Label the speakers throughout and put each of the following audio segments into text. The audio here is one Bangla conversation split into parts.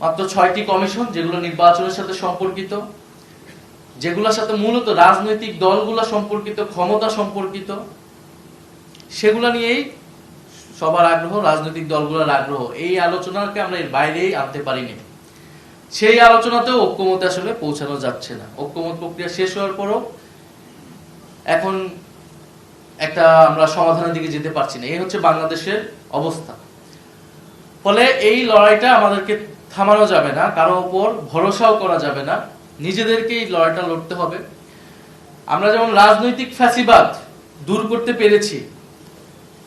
Speaker 1: মাত্র ছয়টি কমিশন যেগুলো নির্বাচনের সাথে সম্পর্কিত, যেগুলোর সাথে মূলত রাজনৈতিক দলগুলো সম্পর্কিত, ক্ষমতা সম্পর্কিত, সেগুলো নিয়েই সবার আগ্রহ, রাজনৈতিক দলগুলোর আগ্রহ। এই আলোচনাকে আমরা এর বাইরেই আনতে পারিনি। সেই আলোচনাতেও ঐক্যমতে আসলে পৌঁছানো যাচ্ছে না। ঐক্যমত প্রক্রিয়া শেষ হওয়ার পরও এখন একটা আমরা সমাধানের দিকে যেতে পারছি না। এই হচ্ছে বাংলাদেশের অবস্থা। ফলে এই লড়াইটা আমাদেরকে থামানো যাবে না, কারও উপর ভরসাও করা যাবে না। নিজেদেরকে এই লড়াইটা লড়তে হবে। আমরা যেমন রাজনৈতিক ফ্যাসিবাদ দূর করতে পেরেছি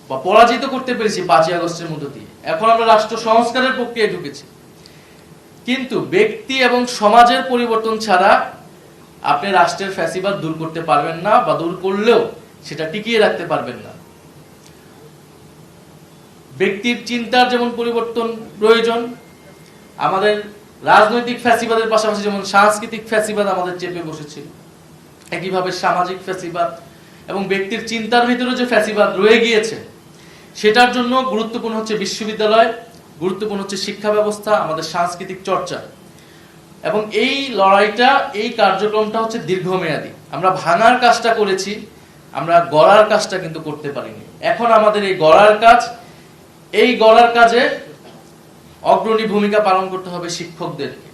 Speaker 1: বা পরাজিত করতে পেরেছি পাঁচই আগস্টের মধ্য দিয়ে, এখন আমরা রাষ্ট্র সংস্কারের প্রক্রিয়ায় ঢুকেছি। কিন্তু ব্যক্তি এবং সমাজের পরিবর্তন ছাড়া আপনি রাষ্ট্রের ফ্যাসিবাদ দূর করতে পারবেন না বা দূর করলেও সেটা টিকিয়ে রাখতে পারবেন না। ব্যক্তির চিন্তার যেমন পরিবর্তন প্রয়োজন আমাদের রাজনৈতিক ফ্যাসিবাদের পাশাপাশি যেমন সাংস্কৃতিক ফ্যাসিবাদ আমাদের চেপে বসেছিল একইভাবে সামাজিক ফ্যাসিবাদ এবং ব্যক্তির চিন্তার ভিতরে যে ফ্যাসিবাদ রয়ে গিয়েছে, সেটার জন্য গুরুত্বপূর্ণ হচ্ছে বিশ্ববিদ্যালয়, গুরুত্বপূর্ণ হচ্ছে শিক্ষা ব্যবস্থা, আমাদের সাংস্কৃতিক চর্চা। এবং এই লড়াইটা, এই কার্যক্রমটা হচ্ছে দীর্ঘমেয়াদী। আমরা ভাঙার কাজটা করেছি, আমরা গড়ার কাজটা কিন্তু করতে পারিনি। এখন আমাদের এই গড়ার কাজ, এই গড়ার কাজে অগ্রণী ভূমিকা পালন করতে হবে শিক্ষকদেরকে,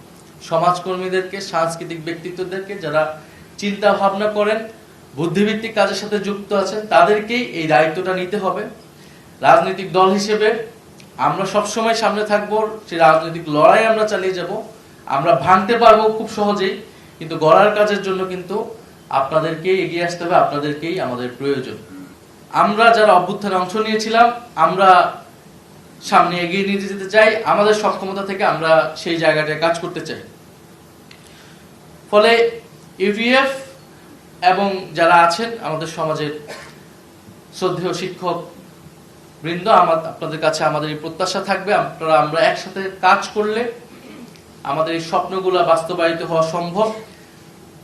Speaker 1: সমাজকর্মীদেরকে, সাংস্কৃতিক ব্যক্তিত্বদেরকে যারা চিন্তা ভাবনা করেন বুদ্ধিভিত্তিক কাজের সাথে যুক্ত আছেন, তাদেরকেই এই দায়িত্বটা নিতে হবে। রাজনৈতিক দল হিসেবে আমরা সবসময় সামনে থাকব সেই রাজনৈতিক লড়াই আমরা চালিয়ে যাব। আমরা ভাঙতে পারব খুব সহজেই, কিন্তু গড়ার কাজের জন্য কিন্তু আপনাদেরকেই এগিয়ে আসতে হবে, আপনাদেরকেই আমাদের প্রয়োজন। আমরা যারা অভ্যুত্থানে অংশ নিয়েছিলাম, আমরা সামনে এগিয়ে নিয়ে যেতে চাই, আমাদের সক্ষমতা থেকে আমরা সেই জায়গাটায় কাজ করতে চাই। ফলে ইউটিএফ এবং যারা আছেন আমাদের সমাজের শ্রদ্ধেয় শিক্ষক বৃন্দ, আমার আপনাদের কাছে আমাদের এই প্রত্যাশা থাকবে, আপনারা আমরা একসাথে কাজ করলে আমাদের এই স্বপ্নগুলো বাস্তবায়িত হওয়া সম্ভব।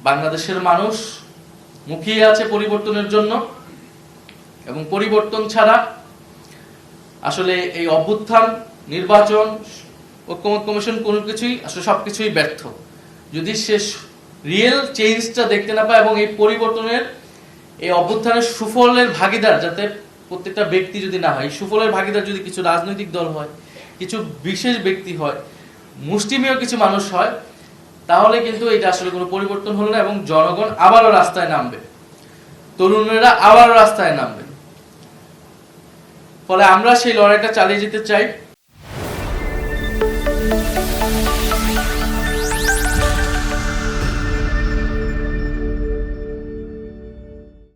Speaker 1: বাংলাদেশের মানুষ মুখিয়ে আছে পরিবর্তনের জন্য এবং পরিবর্তন ছাড়া আসলে এই অভ্যুত্থান, নির্বাচন, ঐক্যমত কমিশন, কোনো কিছুই আসলে সবকিছুই ব্যর্থ। যদি সে রিয়েল চেঞ্জটা দেখতে না পায় এবং এই পরিবর্তনের, এই অভ্যুত্থানের সুফলের ভাগিদার যাতে প্রত্যেকটা ব্যক্তি যদি না হয় সুফলের ভাগিদার যদি কিছু রাজনৈতিক দল হয়, কিছু বিশেষ ব্যক্তি হয়, মুষ্টিমেয় কিছু মানুষ হয়, তাহলে কিন্তু এটা আসলে কোনো পরিবর্তন হলো না এবং জনগণ আবারও রাস্তায় নামবে। তরুণেরা আবারও রাস্তায় নামবে। ফলে আমরা সেই লড়াইটা চালিয়ে যেতে চাই।